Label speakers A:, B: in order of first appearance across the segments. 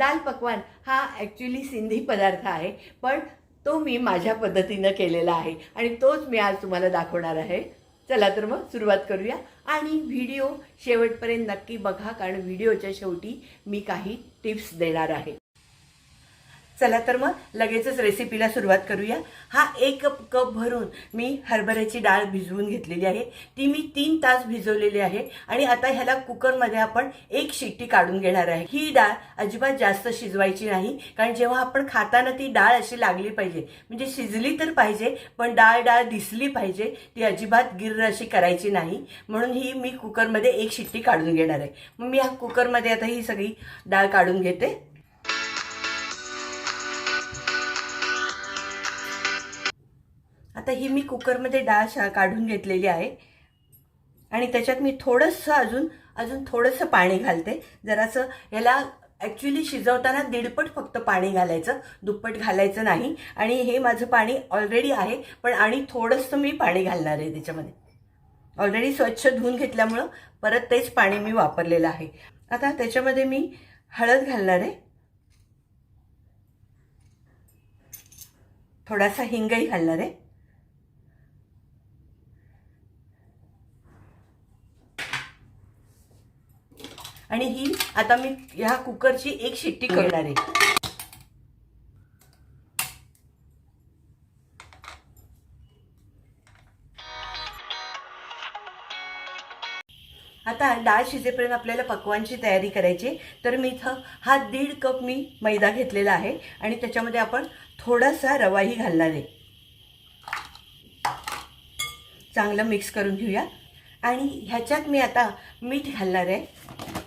A: दाल पकवान हा ॲक्च्युली सिंधी पदार्थ आहे पण तो मी माझ्या पद्धतीनं केलेला आहे. आणि तोच मी आज तुम्हाला दाखवणार आहे. चला तर मग सुरुवात करूया. आणि व्हिडिओ शेवटपर्यंत नक्की बघा कारण व्हिडिओच्या शेवटी मी काही टिप्स देणार आहे. चला तर मग लगेचच रेसिपीला सुरुवात करूया. हा एक कप कप भरून मी हरभऱ्याची डाळ भिजवून घेतलेली आहे. ती मी तीन तास भिजवलेली आहे आणि आता ह्याला कुकरमध्ये आपण एक शिट्टी काढून घेणार आहे. ही डाळ अजिबात जास्त शिजवायची नाही कारण जेव्हा आपण खाताना ती डाळ अशी लागली पाहिजे म्हणजे शिजली तर पाहिजे पण डाळ डाळ दिसली पाहिजे ती अजिबात गिर्र अशी करायची नाही. म्हणून ही मी कुकरमध्ये एक शिट्टी काढून घेणार आहे. मग मी ह्या कुकरमध्ये आता ही सगळी डाळ काढून घेते. आता ही मी कुकरमध्ये डाळ काढून घेतलेली आहे. आणि त्याच्यात मी थोडंसं अजून अजून थोडंसं पाणी घालते. जरासं याला ॲक्च्युली शिजवताना दीडपट फक्त पाणी घालायचं. दुप्पट घालायचं नाही. आणि हे माझं पाणी ऑलरेडी आहे. पण आणि थोडंसं मी पाणी घालणार आहे त्याच्यामध्ये. ऑलरेडी स्वच्छ धुवून घेतल्यामुळं परत तेच पाणी मी वापरलेलं आहे. आता त्याच्यामध्ये मी हळद घालणार आहे. थोडासा हिंगही घालणार आहे. आणि ही आता मी ह्या कुकरची एक शिट्टी करणार आहे. आता डाळ शिजेपर्यंत आपल्याला पकवानची तयारी करायची तर मी इथं हा दीड कप मी मैदा घेतलेला आहे आणि त्याच्यामध्ये आपण थोडासा रवाही घालणार आहे. चांगलं मिक्स करून घेऊया. आणि ह्याच्यात मी आता मीठ घालणार आहे.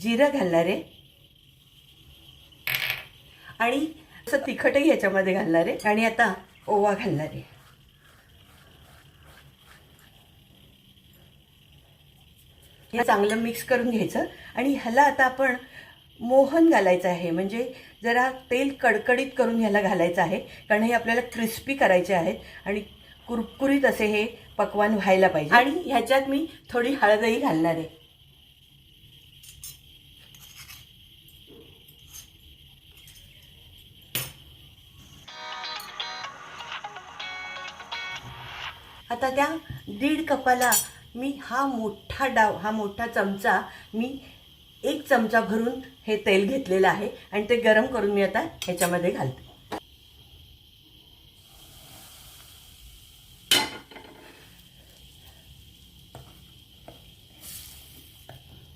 A: जिरं घालणार आहे. आणि असं तिखटही ह्याच्यामध्ये घालणार आहे. आणि आता ओवा घालणार आहे. हे चांगलं मिक्स करून घ्यायचं. आणि ह्याला आता आपण मोहन घालायचं आहे. म्हणजे जरा तेल कडकडीत करून ह्याला घालायचं आहे. कारण हे आपल्याला क्रिस्पी करायचे आहेत. आणि कुरकुरीत असे हे पकवान व्हायला पाहिजे. आणि ह्याच्यात मी थोडी हळदही घालणार आहे. आता त्या दीड कपाला मी हा मोठा डाव हा मोठा चमचा मी एक चमचा भरून हे तेल घेतलेलं आहे आणि ते गरम करून मी आता ह्याच्यामध्ये घालते.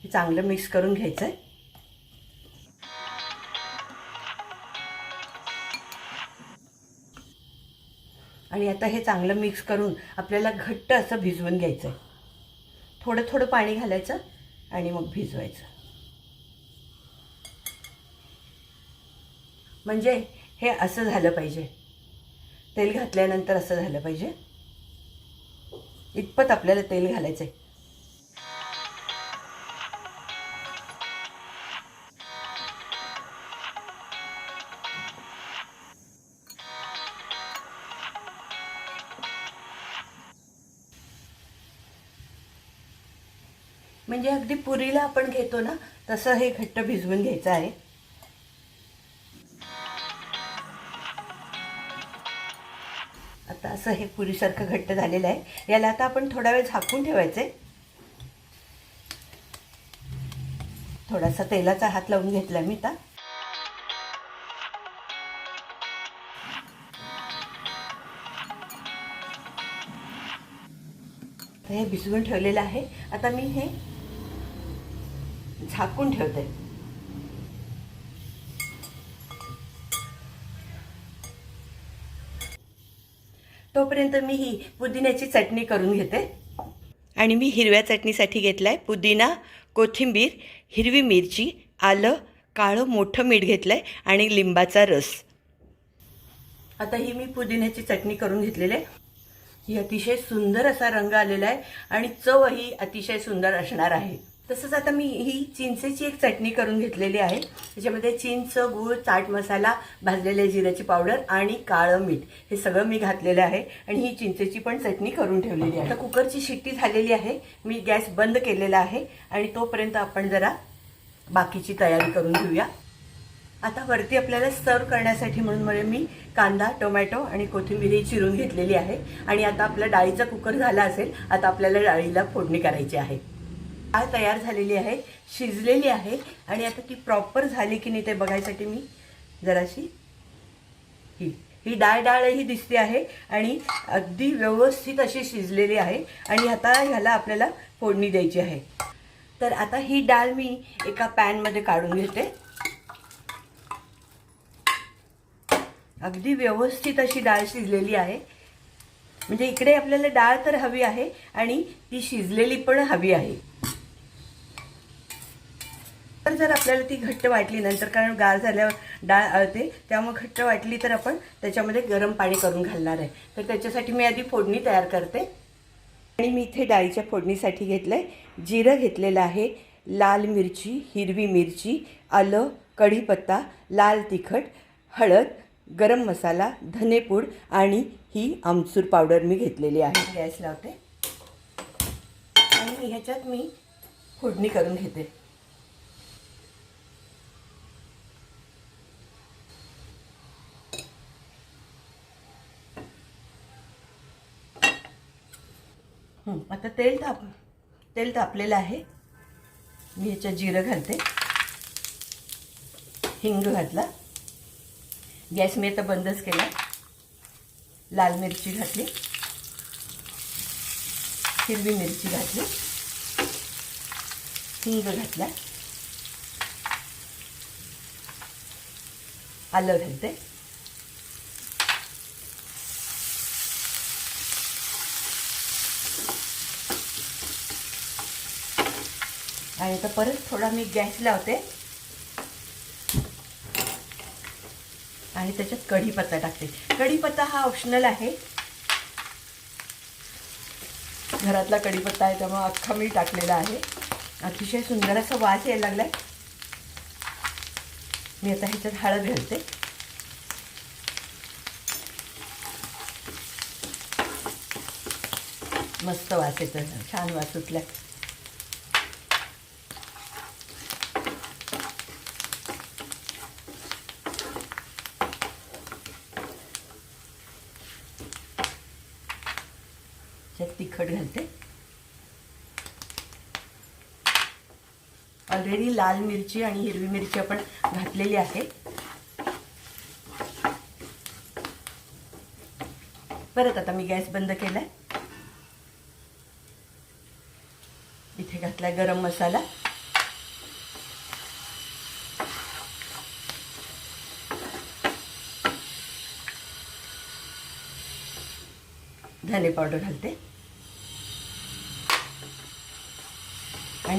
A: हे चांगलं मिक्स करून घ्यायचं आहे आणि आता हे चांगलं मिक्स करून आपल्याला घट्ट असं भिजवून घ्यायचं आहे थोडं थोडं पाणी घालायचं आणि मग भिजवायचं. म्हणजे हे असं झालं पाहिजे. तेल घातल्यानंतर असं झालं पाहिजे. इतपत आपल्याला तेल घालायचं आहे म्हणजे अगदी पुरीला आपण घेतो ना तसं हे घट्ट भिजवून घ्यायचं आहे. आता असं हे पुरीसारखं घट्ट झालेलं आहे. याला आता आपण थोडा वेळ झाकून ठेवायचे थोडासा तेलाचा हात लावून घेतला मी आता. हे भिजवून ठेवलेलं आहे. आता मी हे झाकून ठेवते. तोपर्यंत मी ही पुदिन्याची चटणी करून घेते. आणि मी हिरव्या चटणीसाठी घेतला आहे पुदिना कोथिंबीर हिरवी मिरची आलं काळं मोठं मीठ घेतलं आहे आणि लिंबाचा रस. आता ही मी पुदिन्याची चटणी करून घेतलेली आहे. ही अतिशय सुंदर असा रंग आलेला आहे आणि चवही अतिशय सुंदर असणार आहे. तसंच आता मी ही चिंचेची एक चटणी करून घेतलेली आहे. त्याच्यामध्ये चिंच गूळ चाट मसाला भाजलेल्या जिऱ्याची पावडर आणि काळं मीठ हे सगळं मी घातलेलं आहे. आणि ही चिंचेची पण चटणी करून ठेवलेली आहे. आता कुकरची शिट्टी झालेली आहे. मी गॅस बंद केलेला आहे. आणि तोपर्यंत आपण जरा बाकीची तयारी करून घेऊया. आता वरती आपल्याला सर्व करण्यासाठी म्हणून म्हणजे मी कांदा टोमॅटो आणि कोथिंबीर ही चिरून घेतलेली आहे. आणि आता आपला डाळीचा कुकर झाला असेल आता आपल्याला डाळीला फोडणी करायची आहे. तयार झालेली आहे शिजलेली आहे आणि आता ती प्रॉपर झाली की नाही ते बघायसाठी मी जराशी ही ही डाळ डाळही दिसते आहे आणि अगदी व्यवस्थित अशी शिजलेली आहे आणि आता ह्याला आपल्याला फोडणी द्यायची आहे. तर आता ही डाळ मी एका पॅनमध्ये काढून घेते. अगदी व्यवस्थित अशी डाळ शिजलेली आहे. म्हणजे इकडे आपल्याला डाळ तर हवी आहे आणि ती शिजलेली पण हवी आहे. तर जर आपल्याला ती घट्ट वाटली नंतर कारण गार झाल्यावर डाळ अळते त्यामुळे घट्ट वाटली तर आपण त्याच्यामध्ये गरम पाणी करून घालणार आहे. तर त्याच्यासाठी मी आधी फोडणी तयार करते. आणि मी इथे डाळीच्या फोडणीसाठी घेतलं आहे जिरं घेतलेलं आहे लाल मिरची हिरवी मिरची आलं कढीपत्ता लाल तिखट हळद गरम मसाला धनेपूड आणि ही आमचूर पावडर मी घेतलेली आहे. गॅस लावते. आणि ह्याच्यात मी फोडणी करून घेते. आता तेल ताप तेल तापलेलं आहे. मी ह्याच्यात जिरं घालते. हिंग घातला. गॅस मी आता बंदच केला. लाल मिरची घातली. हिरवी मिरची घातली. हिंग घातला. आलं घालते. आणि आता परत थोडा मी गॅस लावते आणि त्याच्यात कढीपत्ता टाकते. कढीपत्ता हा ऑप्शनल आहे. घरातला कढीपत्ता आहे त्यामुळे अख्खा मी टाकलेला आहे. अतिशय सुंदर असा वास यायला लागलाय. मी आता ह्याच्यात हळद घालते. मस्त वास येतो छान वास सुटलाय. तिखट घालते. ऑलरेडी लाल मिरची आणि हिरवी मिरची आपण घातलेली आहे. परत आता मी गॅस बंद केलाय. इथे घातलाय गरम मसाला. धने पावडर घालते.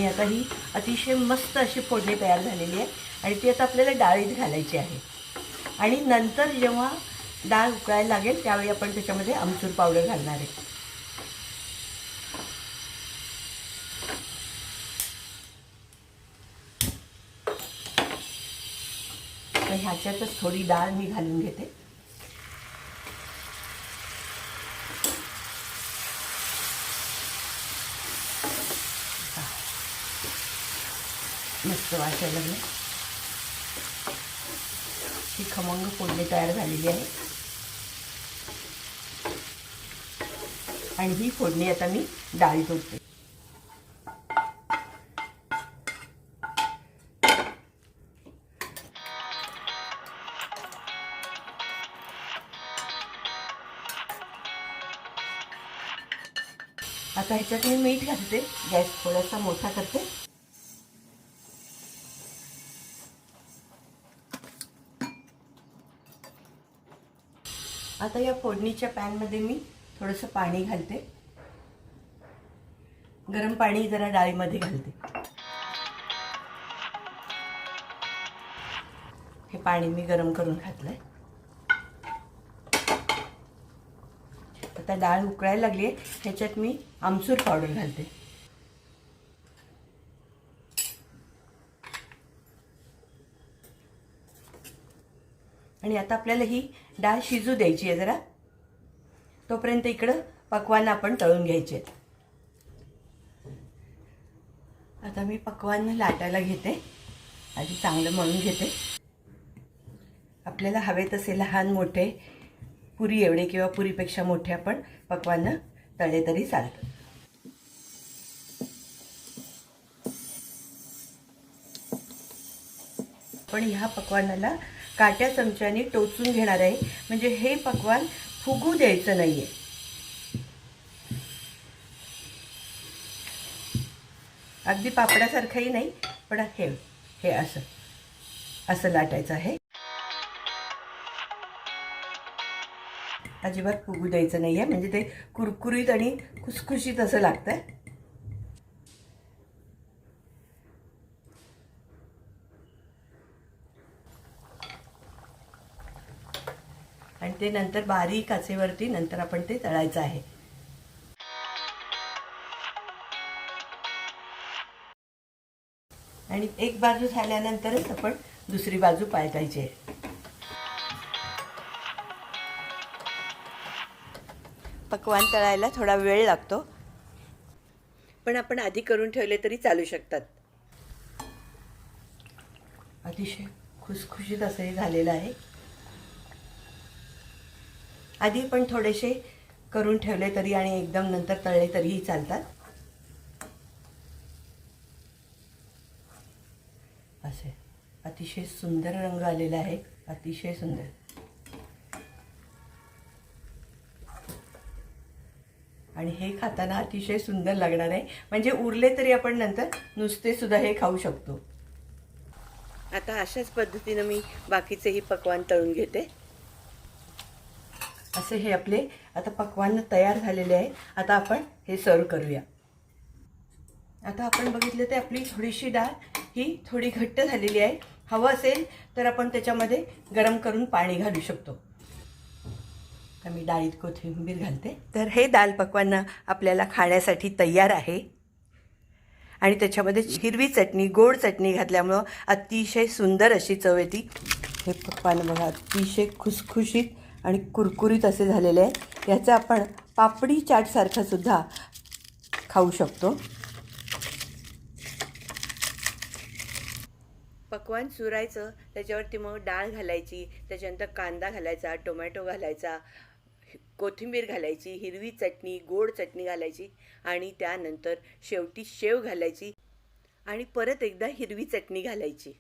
A: आणि आता ही अतिशय मस्त अशी फोडणी तयार झालेली आहे. आणि ती आता आपल्याला डाळीत घालायची आहे. आणि नंतर जेव्हा डाळ उकळायला लागेल त्यावेळी आपण त्याच्यामध्ये आमचूर पावडर घालणार आहे. तर ह्याच्यातच थोडी डाळ मी घालून घेते. मस्त वाचायला लागलं ही खमंग फोडणी तयार झालेली आहे. आणि ही फोडणी आता मी डाळीत ओतते आता ह्याच्यात मी मीठ घालते. गॅस थोडासा मोठा करते. आता या फोडणीच्या पॅनमध्ये मी थोडंसं पाणी घालते. गरम पाणी जरा डाळीमध्ये घालते. हे पाणी मी गरम करून घातलंय. आता डाळ उकळायला लागली आहे ह्याच्यात मी आमचूर पावडर घालते. आणि आता आपल्याला ही डाळ शिजू द्यायची आहे जरा. तोपर्यंत इकडं पकवान आपण तळून घ्यायचे आहेत. आता मी पकवान लाटायला घेते. आधी चांगलं मळून घेते. आपल्याला हवे तसे लहान मोठे पुरी एवढे किंवा पुरीपेक्षा मोठे आपण पकवान तळे तरी चालतं. पण ह्या पकवानाला काट्या चमच्याने टोचून घेणार आहे. म्हणजे हे पकवान फुगू द्यायचं नाहीये. अगदी पापडासारखंही नाही पण हे हे असं असं लाटायचं आहे. अजिबात फुगू द्यायचं नाही आहे म्हणजे ते कुरकुरीत आणि खुसखुशीत असं लागतं आणि ते नंतर बारीक काचेवरती नंतर आपण ते तळायचं आहे. आणि एक बाजू झाल्यानंतरच आपण दुसरी बाजू पालटायची आहे पकवान तळायला थोडा वेळ लागतो. पण आपण आधी करून ठेवले तरी चालू शकतात. अतिशय खुसखुशीत असं हे झालेलं आहे. आधी पण थोडेसे करून ठेवले तरी आणि एकदम नंतर तळले तरीही चालतात. असे. अतिशय सुंदर रंग आलेला आहे. अतिशय सुंदर. आणि हे खाताना अतिशय सुंदर लागणार आहे. म्हणजे उरले तरी आपण नंतर नुसते सुद्धा हे खाऊ शकतो. आता अशाच पद्धतीनं मी बाकीचेही पकवान तळून घेते. असे हे आपले आता पकवान तयार झालेले आहे. आता आपण हे सर्व करूया. आता आपण बघितलं तर आपली थोडीशी डाळ ही थोडी घट्ट झालेली आहे. हवं असेल तर आपण त्याच्यामध्ये गरम करून पाणी घालू शकतो. तर मी डाळीत कोथिंबीर घालते. तर हे दाल पकवान आपल्याला खाण्यासाठी तयार आहे. आणि त्याच्यामध्ये हिरवी चटणी गोड चटणी घातल्यामुळं अतिशय सुंदर अशी चव येते. हे पकवान बघा अतिशय खुसखुशीत आणि कुरकुरीत असे झालेले आहे याचं आपण पापडी चाटसारखं सुद्धा खाऊ शकतो. पकवान सुरायचं त्याच्यावरती मग डाळ घालायची त्याच्यानंतर कांदा घालायचा टोमॅटो घालायचा कोथिंबीर घालायची हिरवी चटणी गोड चटणी घालायची आणि त्यानंतर शेवटी शेव घालायची आणि परत एकदा हिरवी चटणी घालायची.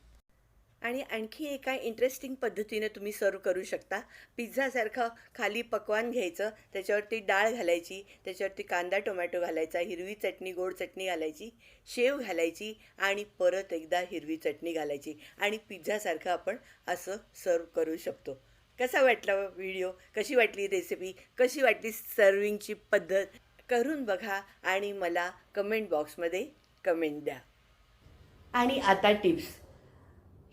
A: आणि आणखी एका इंटरेस्टिंग पद्धतीने तुम्ही सर्व करू शकता. पिझ्झासारखं खाली पकवान घ्यायचं त्याच्यावरती डाळ घालायची त्याच्यावरती कांदा टोमॅटो घालायचा हिरवी चटणी गोड चटणी घालायची शेव घालायची आणि परत एकदा हिरवी चटणी घालायची. आणि पिझ्झासारखं आपण असं सर्व करू शकतो. कसा वाटला व्हिडिओ कशी वाटली रेसिपी कशी वाटली सर्विंगची पद्धत? करून बघा आणि मला कमेंट बॉक्समध्ये कमेंट द्या. आणि आता टिप्स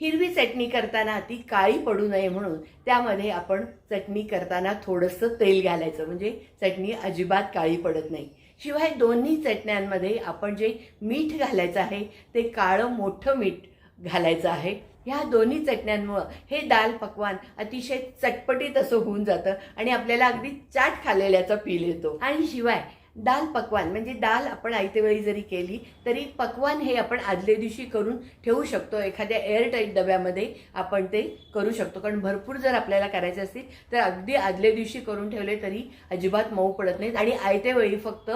A: हिरवी चटणी करताना ती काळी पडू नये म्हणून त्यामध्ये आपण चटणी करताना थोडंसं तेल घालायचं. म्हणजे चटणी अजिबात काळी पडत नाही. शिवाय दोन्ही चटण्यांमध्ये आपण जे मीठ घालायचं आहे ते काळं मोठं मीठ घालायचं आहे. ह्या दोन्ही चटण्यांमुळं हे दाल पकवान अतिशय चटपटीत असं होऊन जातं आणि आपल्याला अगदी चाट खाल्लेल्याचा फील येतो. आणि शिवाय दाल पकवान म्हणजे दाल आपण आयतेवेळी जरी केली तरी पकवान हे आपण आदल्या दिवशी करून ठेवू शकतो. एखाद्या एअरटाईट डब्यामध्ये आपण ते करू शकतो. कारण भरपूर जर आपल्याला करायचे असतील तर अगदी आदल्या दिवशी करून ठेवले तरी अजिबात मऊ पडत नाहीत. आणि आयतेवेळी वेळी फक्त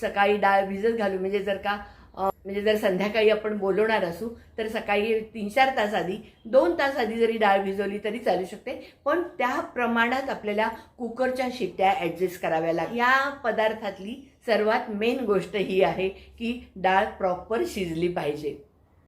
A: सकाळी डाळ भिजत घालू म्हणजे जर का म्हणजे जर संध्याकाळी आपण बोलवणार असू तर सकाळी तीन चार तास आधी दोन तास आधी जरी डाळ भिजवली तरी चालू शकते. पण त्या प्रमाणात आपल्याला कुकरच्या शिट्ट्या ॲडजस्ट कराव्या लागतात. या पदार्थातली सर्वात मेन गोष्ट ही आहे की डाळ प्रॉपर शिजली पाहिजे.